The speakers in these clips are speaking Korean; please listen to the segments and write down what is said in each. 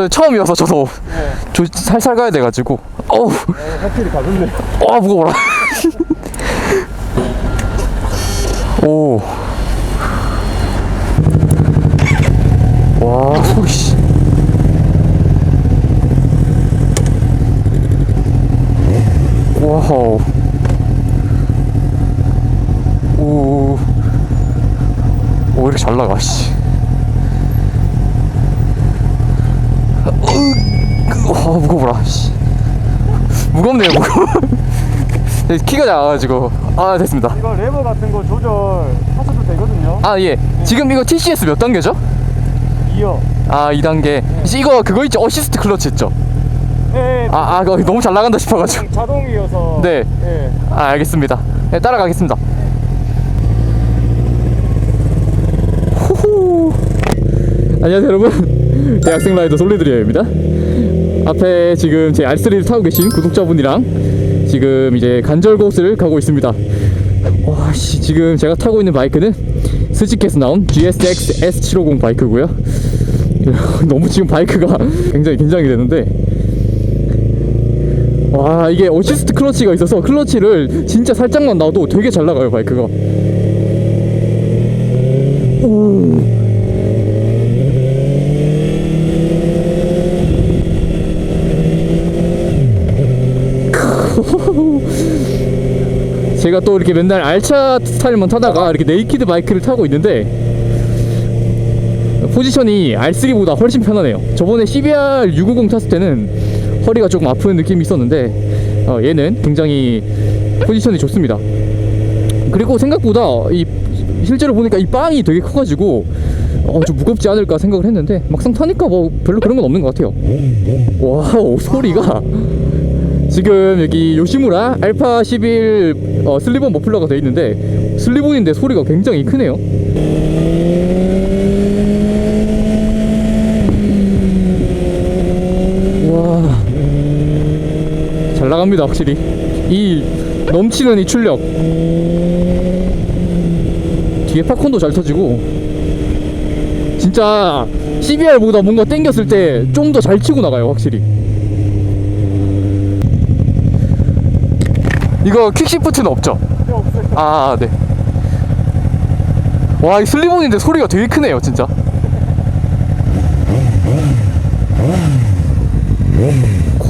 저 처음이어서 저도 네. 조, 살살 가야 돼가지고 어우 네, 확실히 가볍네. 와 무거워라 오. 와 소리 씨. 와우. 오. 오 이렇게 잘 나가 씨. 으, 와 무거워라 씨. 무겁네요 무거워. 키가 작아가지고 아 됐습니다. 이거 레버 같은 거 조절 하셔도 되거든요. 아 예. 지금 이거 TCS 몇 단계죠? 이어. 아 2단계. 이거 그거 있죠? 어시스트 클러치 있죠? 예, 예. 아, 아 그거 너무 잘 나간다 싶어가지고. 자동이어서. 네. 예. 아 알겠습니다. 네, 따라가겠습니다. 호호. 안녕하세요 여러분. 대학생 라이더 솔리드리어입니다. 앞에 지금 제 R3를 타고 계신 구독자분이랑 지금 이제 간절곶을 가고 있습니다. 와 씨 지금 제가 타고 있는 바이크는 스즈키에서 나온 GSX S750 바이크고요. 너무 지금 바이크가 굉장히 긴장이 되는데 와 이게 어시스트 클러치가 있어서 클러치를 진짜 살짝만 놔도 되게 잘 나가요 바이크가 오. 제가 또 이렇게 맨날 알차 스타일만 타다가 이렇게 네이키드 바이크를 타고 있는데 포지션이 R3보다 훨씬 편하네요. 저번에 CBR 650 탔을 때는 허리가 조금 아픈 느낌이 있었는데 어, 얘는 굉장히 포지션이 좋습니다. 그리고 생각보다 이 실제로 보니까 이 빵이 되게 커가지고 어, 좀 무겁지 않을까 생각을 했는데 막상 타니까 뭐 별로 그런 건 없는 것 같아요. 와우 소리가 지금 여기 요시무라 알파 11 어, 슬리본 머플러가 되어 있는데 슬리본인데 소리가 굉장히 크네요. 와. 잘 나갑니다, 확실히. 이 넘치는 이 출력. 뒤에 팝콘도 잘 터지고. 진짜 CBR보다 뭔가 땡겼을 때 좀 더 잘 치고 나가요, 확실히. 이거 퀵시프트는 없죠? 필요 없어요. 아, 네. 와, 이 슬리본인데 소리가 되게 크네요, 진짜.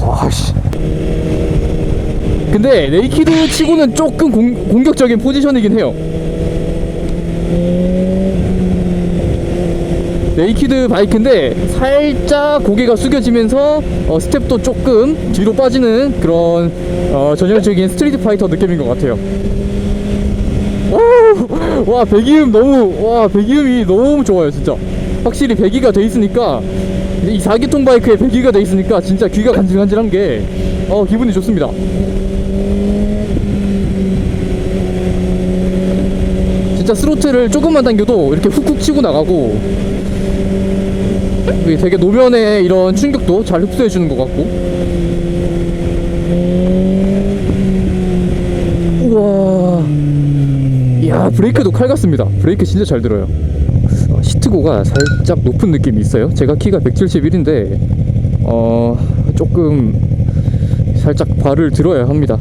와 씨. 근데 네이키드 치고는 조금 공, 공격적인 포지션이긴 해요. 네이키드 바이크인데 살짝 고개가 숙여지면서 어, 스텝도 조금 뒤로 빠지는 그런 어, 전형적인 스트리트 파이터 느낌인 것 같아요. 오! 와 배기음 너무 와 배기음이 너무 좋아요 진짜. 확실히 배기가 돼 있으니까 이 4기통 바이크에 배기가 돼 있으니까 진짜 귀가 간질간질한 게 어, 기분이 좋습니다. 진짜 스로틀을 조금만 당겨도 이렇게 훅훅 치고 나가고 되게 노면의 이런 충격도 잘 흡수해 주는 것 같고. 우와. 이야 브레이크도 칼 같습니다. 브레이크 진짜 잘 들어요. 어, 시트고가 살짝 높은 느낌이 있어요. 제가 키가 171인데 어 조금 살짝 발을 들어야 합니다.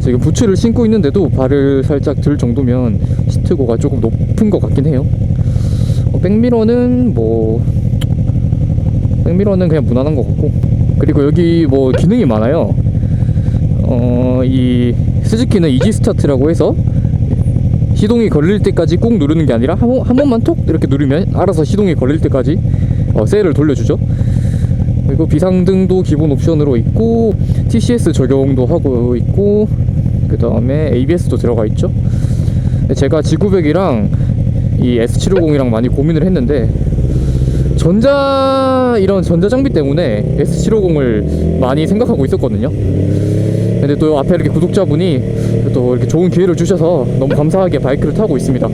지금 부츠를 신고 있는데도 발을 살짝 들 정도면 시트고가 조금 높은 것 같긴 해요. 어, 백미러는 뭐 백미러는 그냥 무난한 것 같고. 그리고 여기 뭐 기능이 많아요. 어, 이 스즈키는 이지 스타트라고 해서 시동이 걸릴 때까지 꾹 누르는 게 아니라 한, 번- 한 번만 톡 이렇게 누르면 알아서 시동이 걸릴 때까지 어, 셀을 돌려주죠. 그리고 비상등도 기본 옵션으로 있고 TCS 적용도 하고 있고 그 다음에 ABS도 들어가 있죠. 제가 G900이랑 이 S750이랑 많이 고민을 했는데 전자 이런 전자 장비 때문에 S750을 많이 생각하고 있었거든요. 근데 또 앞에 이렇게 구독자분이 또 이렇게 좋은 기회를 주셔서 너무 감사하게 바이크를 타고 있습니다.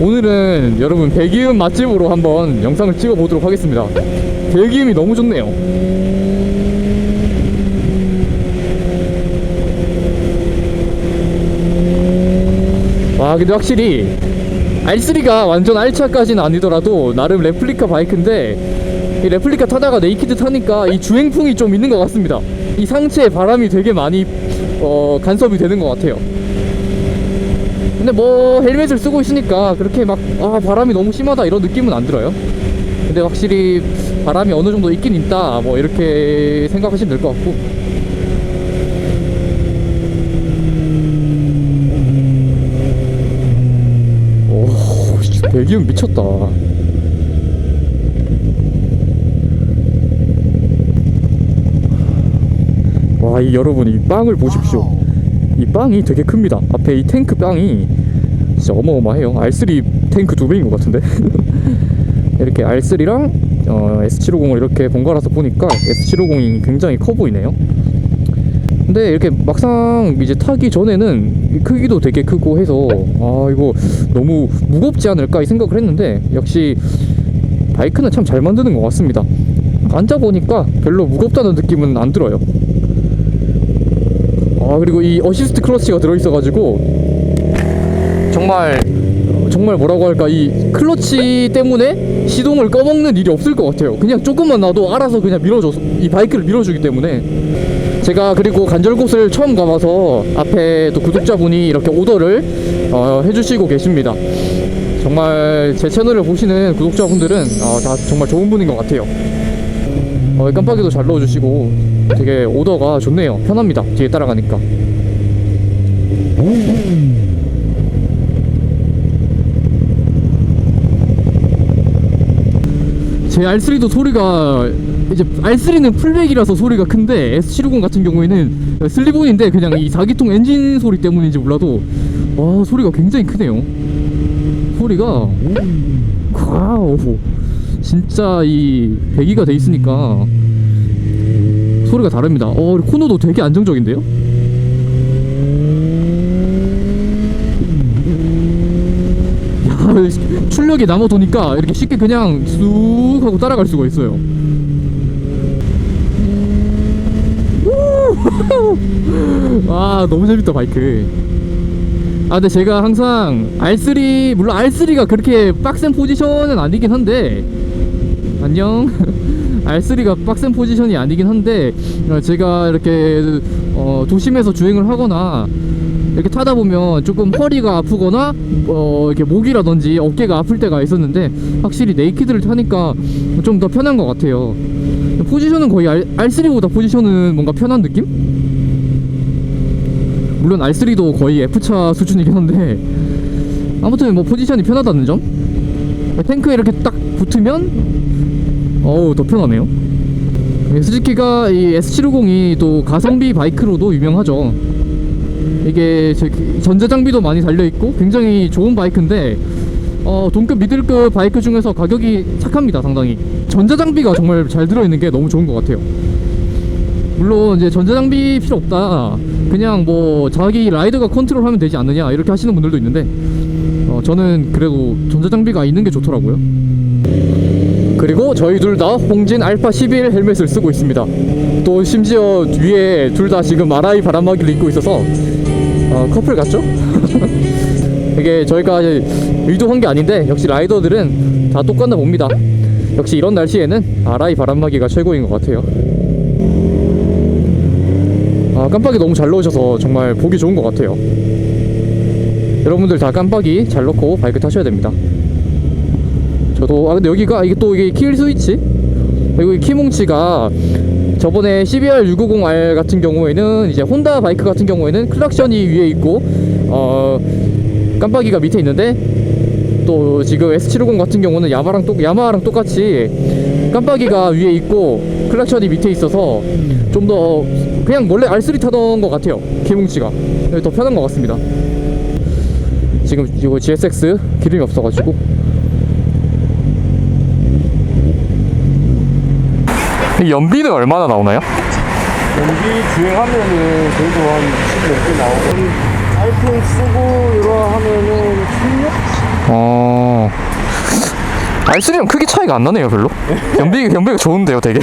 오늘은 여러분 배기음 맛집으로 한번 영상을 찍어 보도록 하겠습니다. 배기음이 너무 좋네요. 와 근데 확실히 R3가 완전 R차까지는 아니더라도 나름 레플리카 바이크인데 이 레플리카 타다가 네이키드 타니까 이 주행풍이 좀 있는 것 같습니다. 이 상체에 바람이 되게 많이 어, 간섭이 되는 것 같아요. 근데 뭐 헬멧을 쓰고 있으니까 그렇게 막 아, 바람이 너무 심하다 이런 느낌은 안 들어요. 근데 확실히 바람이 어느 정도 있긴 있다 뭐 이렇게 생각하시면 될 것 같고 배기음 미쳤다. 와 이 여러분 이 빵을 보십시오. 이 빵이 되게 큽니다. 앞에 이 탱크 빵이 진짜 어마어마해요. R3 탱크 두 배인 것 같은데? 이렇게 R3랑 어, S750을 이렇게 번갈아서 보니까 S750이 굉장히 커 보이네요. 근데 이렇게 막상 이제 타기 전에는 이 크기도 되게 크고 해서 아 이거 너무 무겁지 않을까 이 생각을 했는데 역시 바이크는 참 잘 만드는 것 같습니다. 앉아 보니까 별로 무겁다는 느낌은 안 들어요. 아 그리고 이 어시스트 클러치가 들어있어가지고 정말 정말 뭐라고 할까 이 클러치 때문에 시동을 꺼먹는 일이 없을 것 같아요 그냥 조금만 놔도 알아서 그냥 밀어줘 이 바이크를 밀어주기 때문에 제가 그리고 간절곶을 처음 가봐서 앞에 또 구독자분이 이렇게 오더를 어, 해주시고 계십니다. 정말 제 채널을 보시는 구독자분들은 어, 다 정말 좋은 분인 것 같아요. 어, 깜빡이도 잘 넣어주시고 되게 오더가 좋네요. 편합니다. 뒤에 따라가니까 제 R3도 소리가 이제 R3는 풀백이라서 소리가 큰데 S750 같은 경우에는 슬리본인데 그냥 이 4기통 엔진 소리 때문인지 몰라도 와 소리가 굉장히 크네요. 소리가 와우. 진짜 이 배기가 돼 있으니까 소리가 다릅니다. 어 코너도 되게 안정적인데요 출력이 남아 도니까 이렇게 쉽게 그냥 쑥 하고 따라갈 수가 있어요. 우! 아 너무 재밌다 바이크. 아 근데 제가 항상 R3 물론 R3가 그렇게 빡센 포지션은 아니긴 한데 안녕. R3가 빡센 포지션이 아니긴 한데 어, 제가 이렇게 어, 도심에서 주행을 하거나 이렇게 타다 보면 조금 허리가 아프거나 어 이렇게 목이라든지 어깨가 아플 때가 있었는데 확실히 네이키드를 타니까 좀 더 편한 것 같아요. 포지션은 거의 R, R3보다 포지션은 뭔가 편한 느낌? 물론 R3도 거의 F차 수준이긴 한데 아무튼 뭐 포지션이 편하다는 점. 탱크에 이렇게 딱 붙으면 어우 더 편하네요. 스즈키가 이 S750이 또 가성비 바이크로도 유명하죠. 이게 제 전자 장비도 많이 달려 있고 굉장히 좋은 바이크인데 어 동급 미들급 바이크 중에서 가격이 착합니다 상당히. 전자 장비가 정말 잘 들어있는 게 너무 좋은 것 같아요. 물론 이제 전자 장비 필요 없다. 그냥 뭐 자기 라이드가 컨트롤하면 되지 않느냐 이렇게 하시는 분들도 있는데 어 저는 그래도 전자 장비가 있는 게 좋더라고요. 그리고 저희 둘 다 홍진 알파 11 헬멧을 쓰고 있습니다 또 심지어 위에 둘 다 지금 아라이 바람막이를 입고 있어서 어, 커플 같죠? 이게 저희가 의도한 게 아닌데 역시 라이더들은 다 똑같나 봅니다. 역시 이런 날씨에는 아라이 바람막이가 최고인 것 같아요. 아 깜빡이 너무 잘 넣으셔서 정말 보기 좋은 것 같아요. 여러분들 다 깜빡이 잘 넣고 바이크 타셔야 됩니다. 저도 아 근데 여기가 이게 또 이게 킬 스위치 그리고 이 키뭉치가 저번에 CBR 650R 같은 경우에는 이제 혼다 바이크 같은 경우에는 클락션이 위에 있고 어 깜빡이가 밑에 있는데 또 지금 S750 같은 경우는 야마랑 똑 야마랑 똑같이 깜빡이가 위에 있고 클락션이 밑에 있어서 좀 더 그냥 원래 R3 타던 것 같아요. 키뭉치가. 더 편한 것 같습니다. 지금 이거 GSX 기름이 없어가지고 연비는 얼마나 나오나요? 연비 주행하면은 그래도 한 10몇 개 나오고 아이폰 쓰고 이러 하면은 16? 어. R3랑 크게 차이가 안 나네요, 별로. 연비, 연비가 좋은데요, 되게.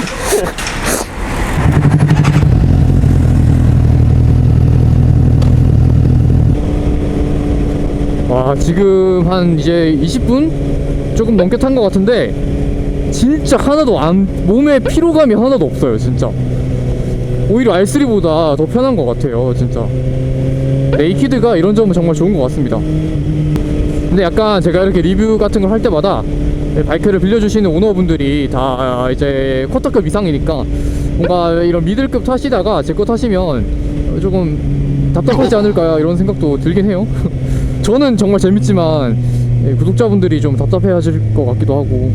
와 지금 한 이제 20분 조금 넘게 탄 것 같은데 진짜 하나도 안 몸에 피로감이 하나도 없어요 진짜. 오히려 R3보다 더 편한 것 같아요 진짜. 네이키드가 이런 점은 정말 좋은 것 같습니다. 근데 약간 제가 이렇게 리뷰 같은 걸 할 때마다 바이크를 빌려주시는 오너분들이 다 이제 쿼터급 이상이니까 뭔가 이런 미들급 타시다가 제 거 타시면 조금 답답하지 않을까 이런 생각도 들긴 해요. 저는 정말 재밌지만 예, 구독자분들이 좀 답답해 하실 것 같기도 하고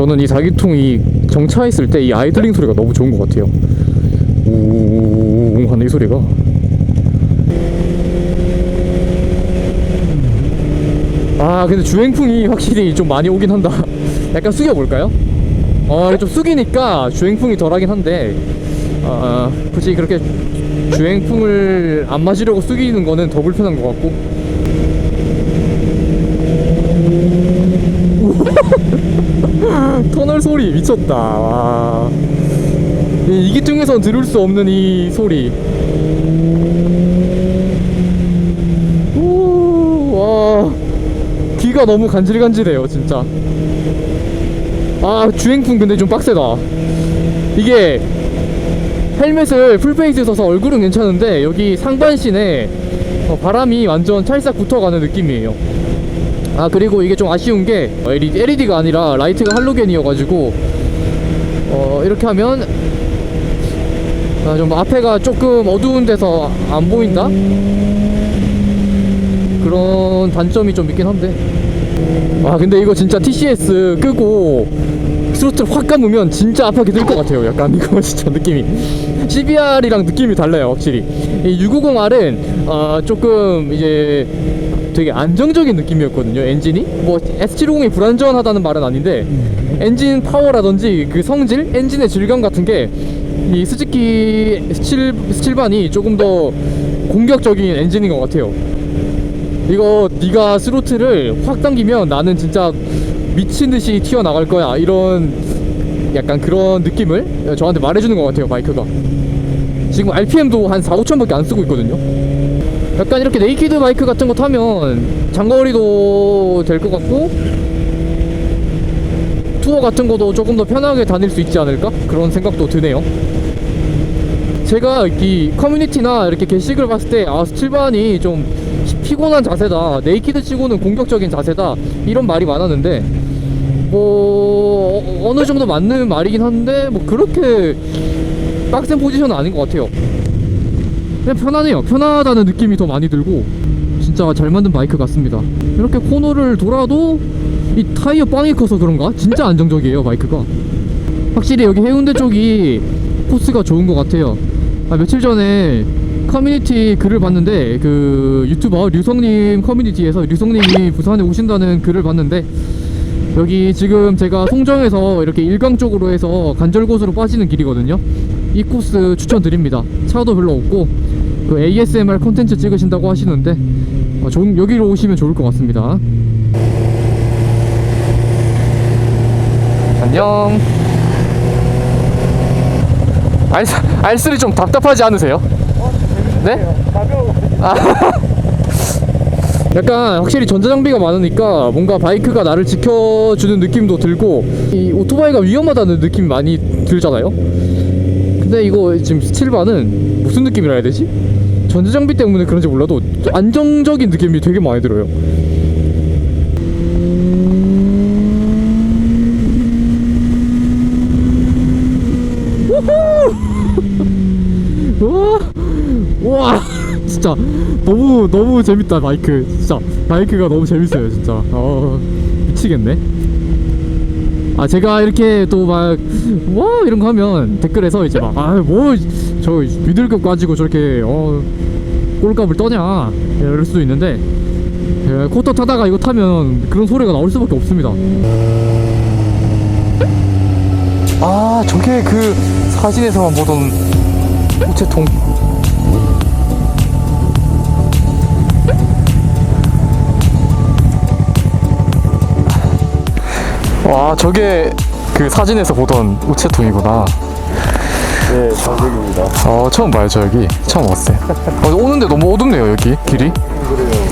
저는 이 사기통이 정차했을 때 이 아이들링 소리가 너무 좋은 것 같아요. 우웅 하는 이 소리가. 아 근데 주행풍이 확실히 좀 많이 오긴 한다. 약간 숙여볼까요? 어, 좀 숙이니까 주행풍이 덜하긴 한데 아, 굳이 그렇게 주행풍을 안 맞으려고 숙이는 거는 더 불편한 것 같고 터널 소리 미쳤다. 와. 이 이기통에선 들을 수 없는 이 소리. 오, 와. 귀가 너무 간질간질해요 진짜. 아 주행풍 근데 좀 빡세다. 이게 헬멧을 풀페이스 써서 얼굴은 괜찮은데 여기 상반신에 어, 바람이 완전 찰싹 붙어가는 느낌이에요 아 그리고 이게 좀 아쉬운 게 LED가 아니라 라이트가 할로겐이어가지고 어 이렇게 하면 아, 좀 앞에가 조금 어두운 데서 안 보인다? 그런 단점이 좀 있긴 한데. 아 근데 이거 진짜 TCS 끄고 스로틀 확 감으면 진짜 아파게 될 것 같아요. 약간 이거 진짜 느낌이. CBR이랑 느낌이 달라요 확실히. 이 650R은 아 조금 이제 되게 안정적인 느낌이었거든요 엔진이. 뭐 S750이 불안전하다는 말은 아닌데 엔진 파워라든지 그 성질 엔진의 질감 같은 게 이 스즈키 스칠, 스칠반이 조금 더 공격적인 엔진인 것 같아요. 이거 네가 스로틀을 확 당기면 나는 진짜 미친 듯이 튀어나갈 거야. 이런 약간 그런 느낌을 저한테 말해주는 것 같아요 바이크가. 지금 RPM도 한 4, 5천밖에 안 쓰고 있거든요 약간 이렇게 네이키드 바이크 같은 거 타면 장거리도 될 것 같고 투어 같은 거도 조금 더 편하게 다닐 수 있지 않을까? 그런 생각도 드네요 제가 이 커뮤니티나 이렇게 게시글 봤을 때아 스틸반이 좀 피곤한 자세다 네이키드 치고는 공격적인 자세다 이런 말이 많았는데 뭐 어- 어느 정도 맞는 말이긴 한데 뭐 그렇게 빡센 포지션은 아닌 것 같아요 그냥 편하네요. 편하다는 느낌이 더 많이 들고 진짜 잘 만든 바이크 같습니다. 이렇게 코너를 돌아도 이 타이어 빵이 커서 그런가? 진짜 안정적이에요 바이크가. 확실히 여기 해운대 쪽이 코스가 좋은 것 같아요. 아, 며칠 전에 커뮤니티 글을 봤는데 그 유튜버 류성님 커뮤니티에서 류성님이 부산에 오신다는 글을 봤는데 여기 지금 제가 송정에서 이렇게 일강 쪽으로 해서 간절곶으로 빠지는 길이거든요 이 코스 추천드립니다 차도 별로 없고 그 ASMR 콘텐츠 찍으신다고 하시는데 어, 좋은, 여기로 오시면 좋을 것 같습니다 안녕 알, 알쓰리 좀 답답하지 않으세요? 네? 가벼워. 약간 확실히 전자장비가 많으니까 뭔가 바이크가 나를 지켜주는 느낌도 들고 이 오토바이가 위험하다는 느낌이 많이 들잖아요 근데 이거 지금 스틸바는 무슨 느낌이라 해야 되지? 전자장비 때문에 그런지 몰라도 좀 안정적인 느낌이 되게 많이 들어요! 와! 진짜 너무 너무 재밌다 바이크. 진짜 바이크가 너무 재밌어요 진짜. 어 미치겠네 아 제가 이렇게 또 막 와 이런 거 하면 댓글에서 이제 막 아 뭐 저 미들급 가지고 저렇게 어 꼴값을 떠냐? 이럴 수도 있는데 예, 코터 타다가 이거 타면 그런 소리가 나올 수밖에 없습니다. 아 저게 그 사진에서만 보던 우체통 와 저게 그 사진에서 보던 우체통이구나. 네, 장벽입니다. 어 처음 봐요 저 여기. 처음 왔어요. 어, 오는데 너무 어둡네요 여기. 길이. 그래요.